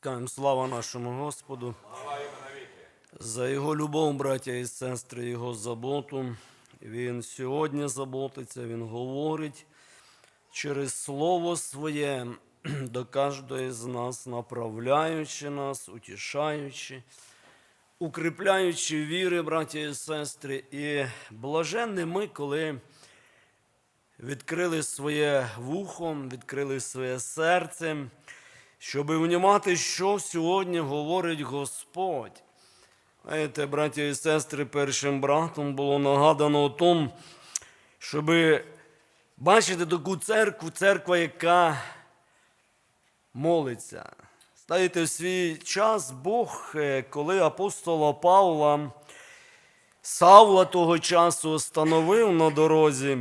Скажемо слава нашому Господу. За Його любов, браття і сестри, Його заботу. Він сьогодні заботиться, Він говорить через Слово Своє до кожного з нас, направляючи нас, утішаючи, укріпляючи віри, браття і сестри. І блаженні ми, коли відкрили своє вухо, відкрили своє серце, щоб внімати, що сьогодні говорить Господь. Знаєте, браті і сестри, першим братом було нагадано о тому, щоб бачити таку церкву, церква, яка молиться. Знаєте, в свій час Бог, е, коли апостола Павла, Савла того часу остановив на дорозі,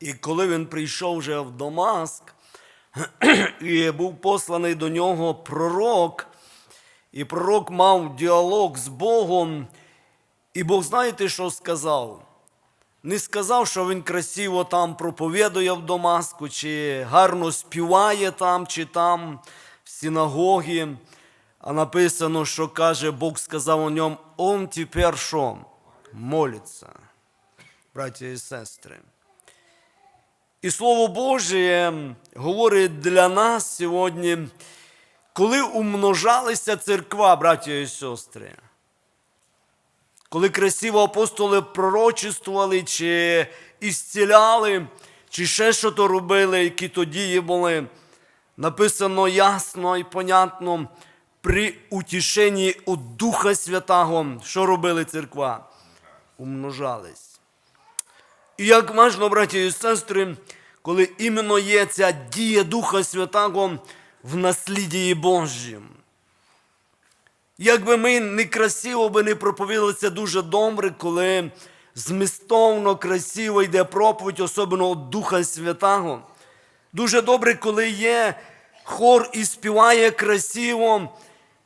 і коли він прийшов вже в Дамаск, і був посланий до нього пророк, і пророк мав діалог з Богом, і Бог знаєте, що сказав? Не сказав, що він красиво там проповідує в Дамаску, чи гарно співає там, чи там в синагогі. А написано, що каже, Бог сказав у ньому, он тепер що? Молиться, браті і сестри. І Слово Боже говорить для нас сьогодні, коли умножалися церква, браті і сестри, коли красиво апостоли пророчествували, чи ісціляли, чи ще що то робили, які то дії були, написано ясно і понятно, при утішенні від Духа Святого, що робили церква? Умножались. І як важно, браті і сестри, коли іменно є ця дія Духа Святого в наслідії Божім. Якби ми некрасиво би не проповідали це дуже добре, коли змістовно, красиво йде проповідь, особливо Духа Святого. Дуже добре, коли є хор і співає красиво,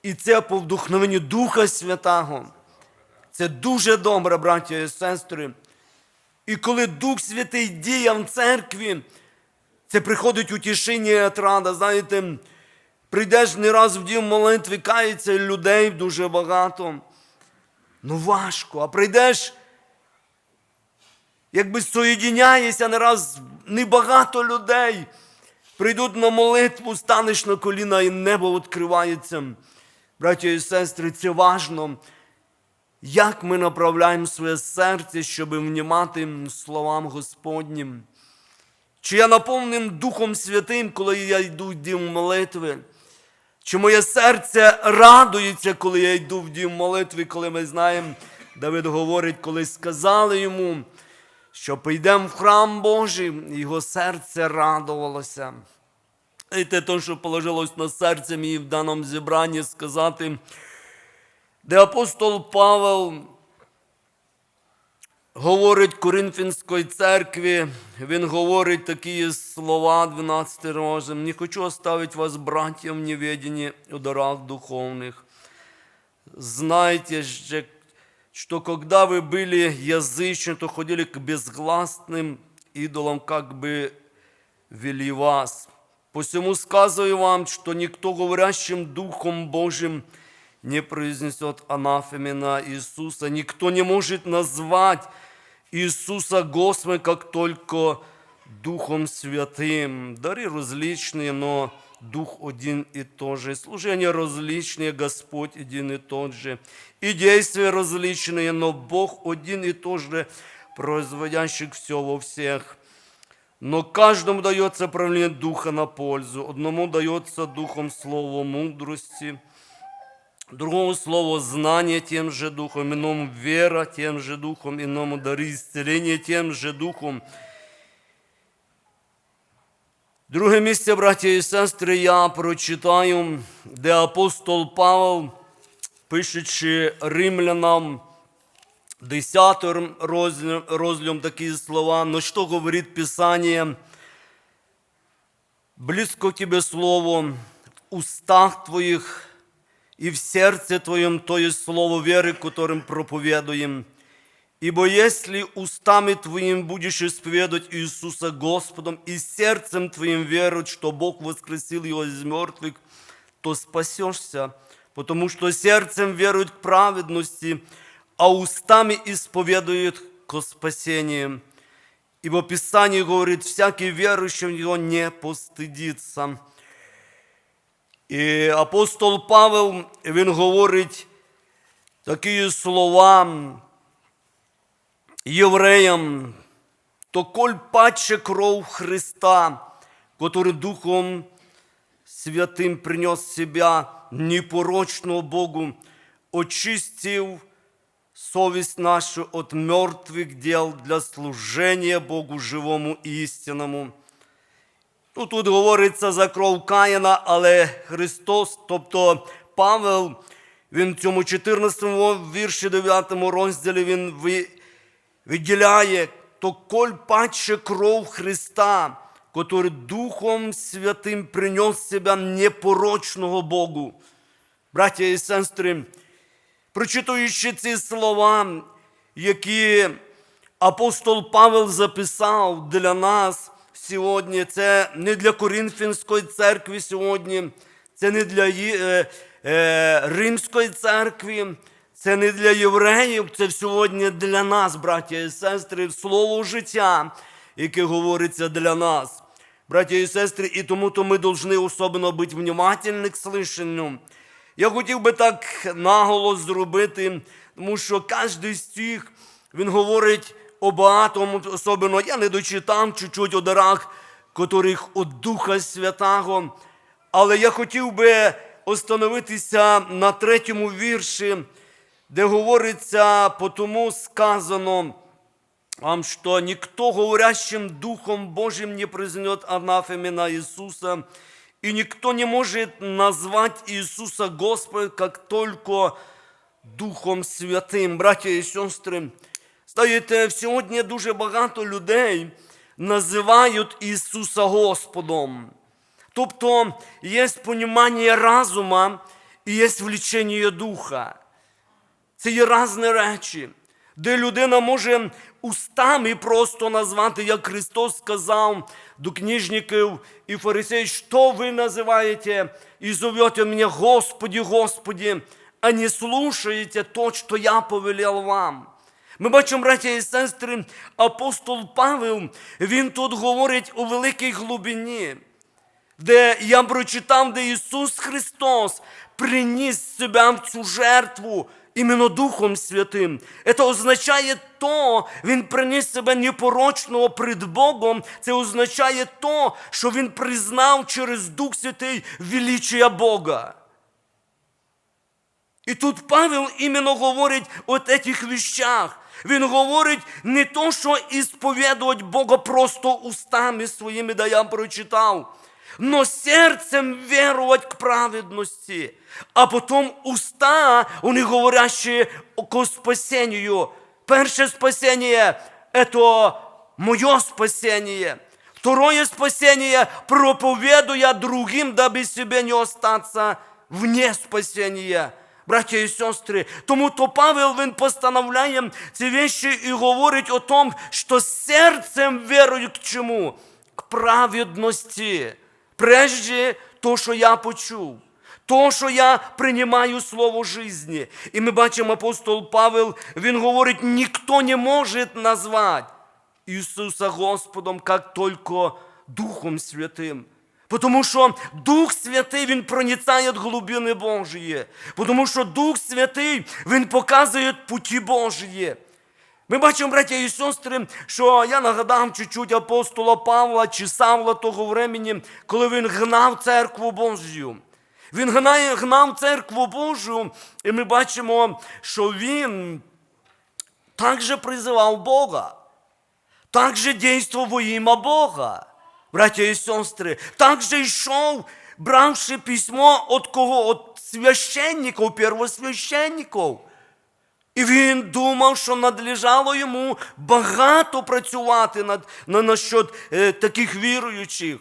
і це по вдохновенню Духа Святого. Це дуже добре, браті і сестри. І коли Дух Святий діє в церкві, це приходить утішення і отрада. Знаєте, прийдеш не раз в дім молитви, кається людей дуже багато. Ну важко, а прийдеш, якби соєдіняєшся не раз небагато людей. Прийдуть на молитву, станеш на коліна і небо відкривається. Браті і сестри, це важно як ми направляємо своє серце, щоб внімати словам Господнім. Чи я наповненим Духом Святим, коли я йду в дім молитви? Чи моє серце радується, коли я йду в дім молитви, коли ми знаємо, Давид говорить, коли сказали йому, що прийдемо в храм Божий, його серце радувалося. І те, що положилось на серце мені в даному зібранні сказати, де апостол Павел говорить Коринфянської церкві, він говорить такі слова 12 розділ. Не хочу оставить вас, братья, в неведении о дарах духовных. Знайте же, что когда вы были язычны, то ходили к безгласным идолам, как бы вели вас. Посему сказываю вам, что никто говорящим Духом Божьим не произнесет анафеме на Иисуса. Никто не может назвать Иисуса Господа, как только Духом Святым. Дары различные, но Дух один и тот же. Служения различные, Господь один и тот же. И действия различные, но Бог один и тот же, производящий все во всех. Но каждому дается правление Духа на пользу. Одному дается Духом слово мудрости, другому слово знание тем же Духом, иному вера тем же Духом, иному дары исцеления тем же Духом. Друге місце, браті і сестри, я прочитаю, де апостол Павел, пишучи римлянам, 10 розділом такі слова, но що говорить Писання, близко тебе слово в устах твоих и в сердце твоем, то есть слово веры, которым проповедуем, Ибо если устами твоим будешь исповедовать Иисуса Господом и сердцем твоим веровать, что Бог воскресил Его из мертвых, то спасешься, потому что сердцем веруют к праведности, а устами исповедуют к спасению. Ибо Писание говорит, всякий верующий в Него не постыдится. І апостол Павел, він говорить такі слова євреям, то коль паче кров Христа, который Духом Святым принес себя непорочного Богу, очистив совесть нашу от мертвых дел для служения Богу живому і істинному. Ну, тут говориться за кров Каїна, але Христос, тобто Павел, він в цьому 14 вірші 9 розділі він виділяє, то коль паче кров Христа, который Духом Святим принес себя непорочного Богу. Браття і сестри, прочитуючи ці слова, які апостол Павел записав для нас сьогодні, це не для Коринфянської церкви сьогодні, це не для е, е, Римської церкви, це не для євреїв, це сьогодні для нас, браття і сестри, слово життя, яке говориться для нас. Браття і сестри, і тому то ми повинні особливо бути внимательні к слышанню. Я хотів би так наголос зробити, тому що кожен стих, він говорить о багатому, особливо я не дочитав чуть-чуть о дарах, котрих от Духа Святого. Але я хотів би остановитися на третьому вірші, де говориться, по тому сказано вам, что никто, говорящим Духом Божьим, не признает анафемена Иисуса, и никто не может назвать Иисуса Господа, как только Духом Святим. Браття і сестри, знаєте, сьогодні дуже багато людей називають Ісуса Господом. Тобто є понімання разума і є влічення духа. Це є різні речі, де людина може устами просто назвати, як Христос сказав до книжників і фарисеїв, що ви називаєте і зовете мене Господі, Господі, а не слушаєте то, що я повелел вам. Ми бачимо, браття і сестри, апостол Павел, він тут говорить у великій глибині де я прочитав, де Ісус Христос приніс себе в цю жертву іменно Духом Святим. Це означає то, Він приніс себе непорочного пред Богом. Це означає то, що Він признав через Дух Святий величия Бога. І тут Павел іменно говорить о цих вещах. Він говорить не то, що ісповідувати Бога просто устами своїми, да я прочитав, но серцем вірувати к праведності. А потім уста, вони говорящі к спасенню. Перше спасення – це моє спасение. Второе спасение – проповедуя другим, дабы себе не остаться вне спасения. Браття і сестри, тому то Павел він постановляє ці вещі і говорить о том, що серцем вірують к чому? К праведності. Прежде то, що я почув. То, що я приймаю слово житті. І ми бачимо апостол Павел, він говорить, ніхто не може назвати Ісуса Господом, як тільки Духом Святим. Тому що Дух Святий Він проницає глибини Божої. Тому що Дух Святий Він показує путі Божії. Ми бачимо, браття і сестри, що я нагадав чуть-чуть апостола Павла чи Савла того времени, коли він гнав церкву Божю. Він гнає, гнав церкву Божу, і ми бачимо, що він також призивав Бога, також дійствував во ім'я Бога. Браття і сестри, також йшов, бравши письмо від кого? От священників, первосвященників. І він думав, що надлежало йому багато працювати над, на насчет е, таких віруючих.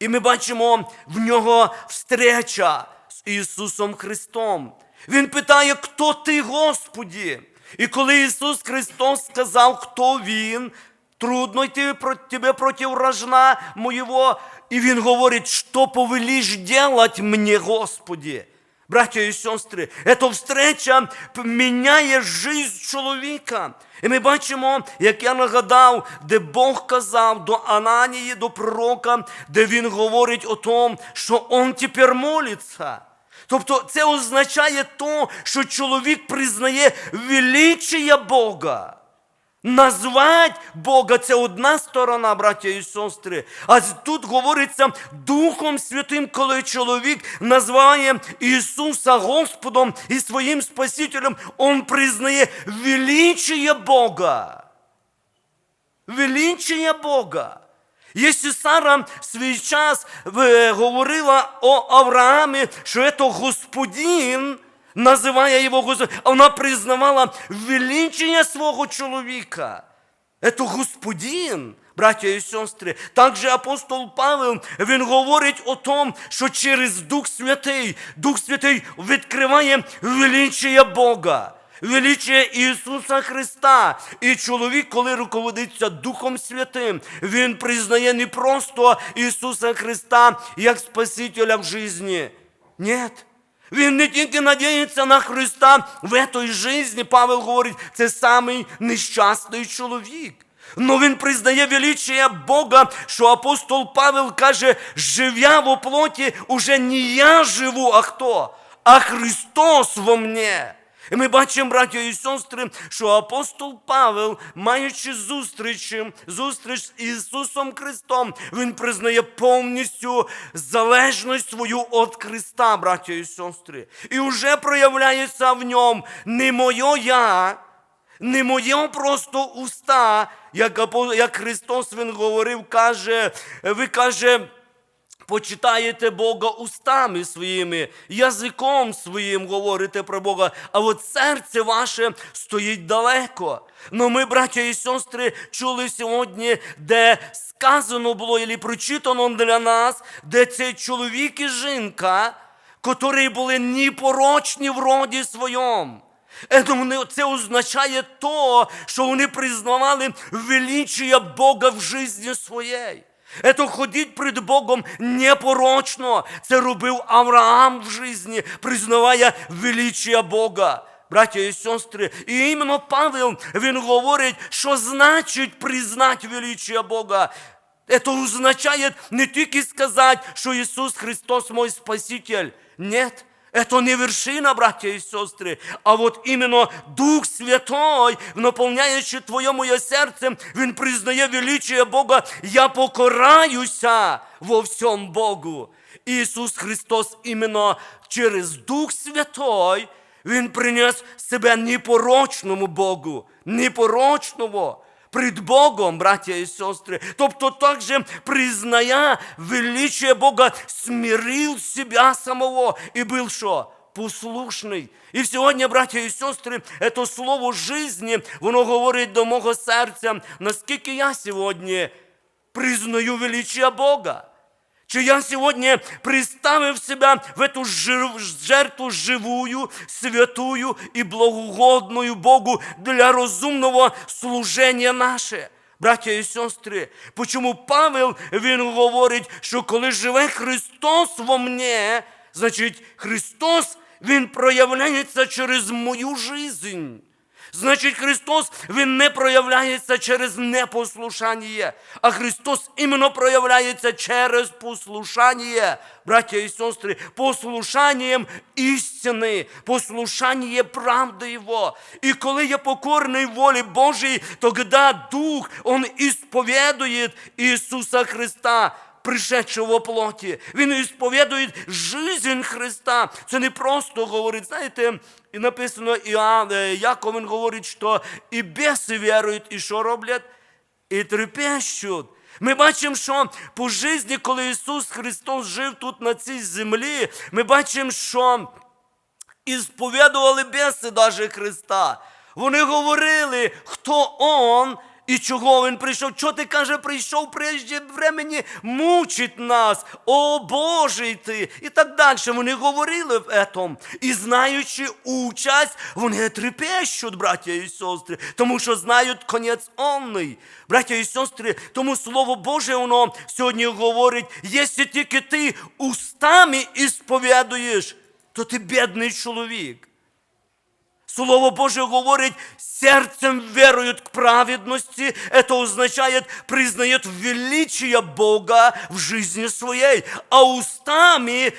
І ми бачимо в нього встреча з Ісусом Христом. Він питає, хто ти, Господі? І коли Ісус Христос сказав, хто Він, трудно йти про тебе проти вражна моєго. І Він говорить, що повелиш делать мені, Господи. Братья і сестри, ця встреча міняє життя чоловіка. І ми бачимо, як я нагадав, де Бог казав до Ананії, до пророка, де він говорить о том, що він тепер молиться. Тобто це означає то, що чоловік признає величія Бога. Назвать Бога це одна сторона, браття і сестри. А тут говориться Духом Святим, коли чоловік називає Ісуса Господом і своїм Спасителем, Он признає величие Бога. Величие Бога. Якщо Сара в свій час е, говорила о Авраамі, що це Господин, називає його Господь, вона признавала величие свого чоловіка. Это Господин, браття і сестри. Також апостол Павел, він говорить о том, що через Дух Святий, Дух Святий відкриває величие Бога. Величие Ісуса Христа. І чоловік, коли руководиться Духом Святим, він признає не просто Ісуса Христа як Спасителя в житті. Ні. Він не тільки надіється на Христа в цій житті, Павел говорить, це самий нещасний чоловік. Но він признає величие Бога, що апостол Павел каже, живя в плоті, уже не я живу, а хто? А Христос во мне. І ми бачимо, браття і сестри, що апостол Павел, маючи зустрічі, зустріч з Ісусом Христом, він признає повністю залежність свою від Христа, браття і сестри. І вже проявляється в ньому не моє я, не моє просто уста, як Христос він говорив, каже, ви каже. Почитаєте Бога устами своїми, язиком своїм говорите про Бога, а от серце ваше стоїть далеко. Но ми, браття і сестри, чули сьогодні, де сказано було, і прочитано для нас, де цей чоловік і жінка, котрі були непорочні в роді своєму. Е, ну, Це означає то, що вони признавали величие Бога в житті своєї. Ето ходіть перед Богом непорочно. Це робив Авраам в житті, признавая величие Бога. Браття і сестри, і іменно Павел він говорить, що значить признати величие Бога. Это означает не тільки сказати, що Ісус Христос мой Спаситель. Нет, это не вершина, братья и сестры, а вот именно Дух Святой, наполняючи твоє моє серце, Він признає величие Бога, я покораюся во всьому Богу. Ісус Христос іменно через Дух Святой, Він приніс себе непорочному Богу, непорочного пред Богом, браття і сестри. Тобто також признає величие Бога, смирил себя самого і був що? Послушний. І сьогодні, браття і сестри, це слово жизни, воно говорить до мого серця, наскільки я сьогодні признаю величие Бога. Чи я сьогодні приставив себе в эту жертву живую, святую і благогодною Богу для розумного служення наше? Браття і сестри, почому Павел він говорить, що коли живе Христос во мне, значить Христос він проявляється через мою жизнь. Значить, Христос Він не проявляється через непослушання, а Христос іменно проявляється через послушання, браття і сестри, послушанням істини, послушання правди Його. І коли я покорний волі Божій, тоді Дух, Он ісповідує Ісуса Христа пришедшего во плоті. Він ісповідує жизнь Христа. Це не просто говорить, знаєте, і написано Іоанн, е, Яков він говорить, що і беси вірують, і що роблять? І трепещуть. Ми бачимо, що по житті, коли Ісус Христос жив тут на цій землі, ми бачимо, що і сповідували беси даже Христа. Вони говорили, хто Он, І чого він прийшов? Чого ти каже, прийшов прежде времени мучить нас, о Божий ти, і так далі. Вони говорили в этом. І знаючи участь, вони трепещуть, браття і сестри, тому що знають конець онний. Браття і сестри, тому Слово Боже, воно сьогодні говорить, якщо тільки ти устами ісповідуєш, то ти бідний чоловік. Слово Боже говорить, сердцем веруют к праведности. Это означает, признает величие Бога в жизни своей, а устами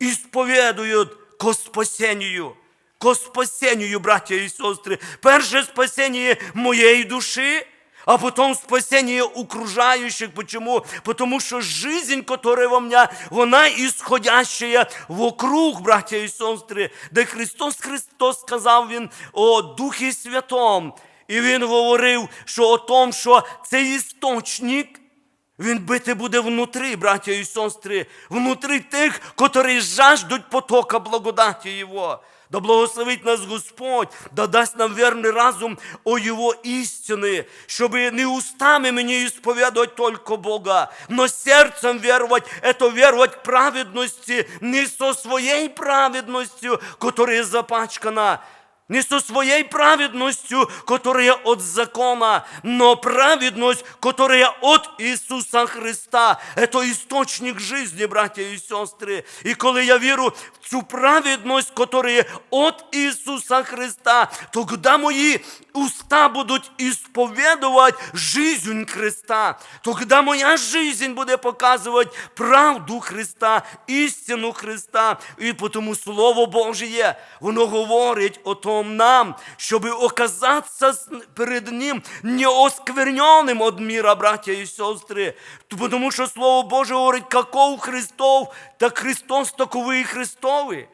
исповедуют ко спасению. Ко спасению, братья и сестры. Перше спасение моей души, а потом спасение окружающих. Почему? Потому что жизнь, которая во мне, вона исходящая вокруг, братья и сестры. Де Христос Христос сказав Він о Духі Святом. І Він говорив, що о том, що цей істочник, він бити буде внутрі, браття і сестри, внутрі тих, котрі жаждуть потока благодаті Його. Да благословить нас Господь, да дасть нам верний разум о Его истины, чтобы не устами мне исповедовать только Бога, но сердцем веровать, это веровать праведности, не со своей праведностью, которая запачкана, не со своей праведностью, которая от закона, но праведность, которая от Иисуса Христа. Это источник жизни, братья и сестры. И коли я верю в цю праведность, которая от Иисуса Христа, тогда мои уста будут исповедовать жизнь Христа. Тогда моя жизнь будет показывать правду Христа, істину Христа. І тому Слово Божє, воно говорить о том нам, щоб оказатися перед Ним неоскверненным от мира, братья і сестри. Тому що Слово Боже говорить, каков Христов, так Христос таковий Христовий.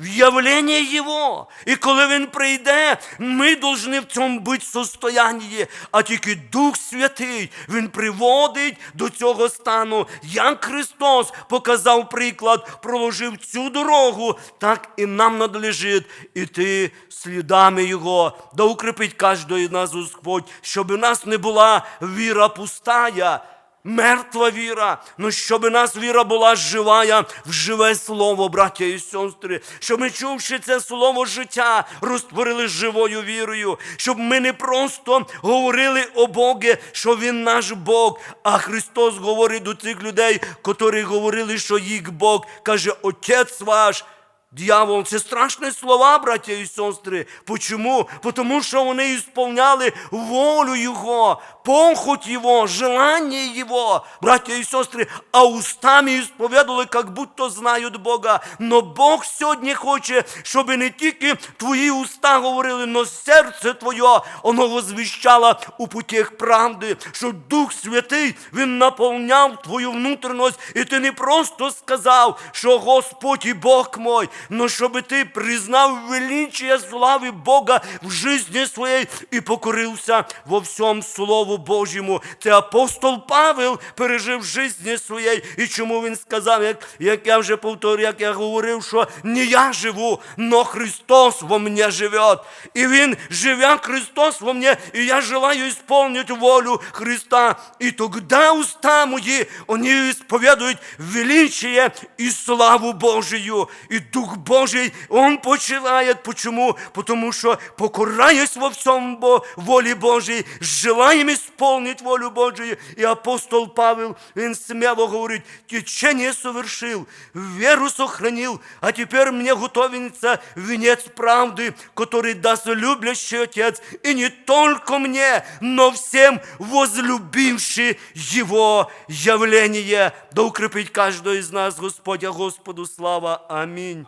В явлення Його. І коли Він прийде, ми повинні в цьому бути состоянні. А тільки Дух Святий Він приводить до цього стану. Як Христос показав приклад, проложив цю дорогу, так і нам надлежить іти слідами Його. Да укрепить кожного нас Господь, щоб у нас не була віра пустая. Мертва віра, ну щоб у нас віра була живая в живе слово, браття і сестри, щоб ми, чувши це слово життя, розтворили живою вірою, щоб ми не просто говорили о Боге, що Він наш Бог, а Христос говорить до цих людей, котрі говорили, що їх Бог, каже, Отець ваш. Дьявол, це страшні слова, браття і сестри. Почому? Тому що вони ісполняли волю Його, похоть Його, желання Його, браття і сестри, а устами ісповідали, як будто знають Бога. Но Бог сьогодні хоче, щоб не тільки твої уста говорили, но серце твоє, воно возвіщало у путях правди, що Дух Святий, Він наповняв твою внутрішність, і ти не просто сказав, що Господь і Бог мой, но щоб ти признав величие слави Бога в житті своїй і покорився во всьому Слову Божому. Це апостол Павел пережив в житті своєї. І чому він сказав, як, як я вже повторю, як я говорив, що не я живу, но Христос во мне живет. І Він живе Христос во мне, і я желаю исполнить волю Христа. І тогда уста мої, вони исповедують величие і славу Божию. І Дух Божий, Он почивает. Почему? Потому что, покораясь во всем Бо- воле Божией, желаем исполнить волю Божию. И апостол Павел, он смело говорит, течение совершил, веру сохранил, а теперь мне готовится венец правды, который даст любящий Отец, и не только мне, но всем возлюбивший Его явление. Да укрепить каждого из нас, Господь, Господу слава. Аминь.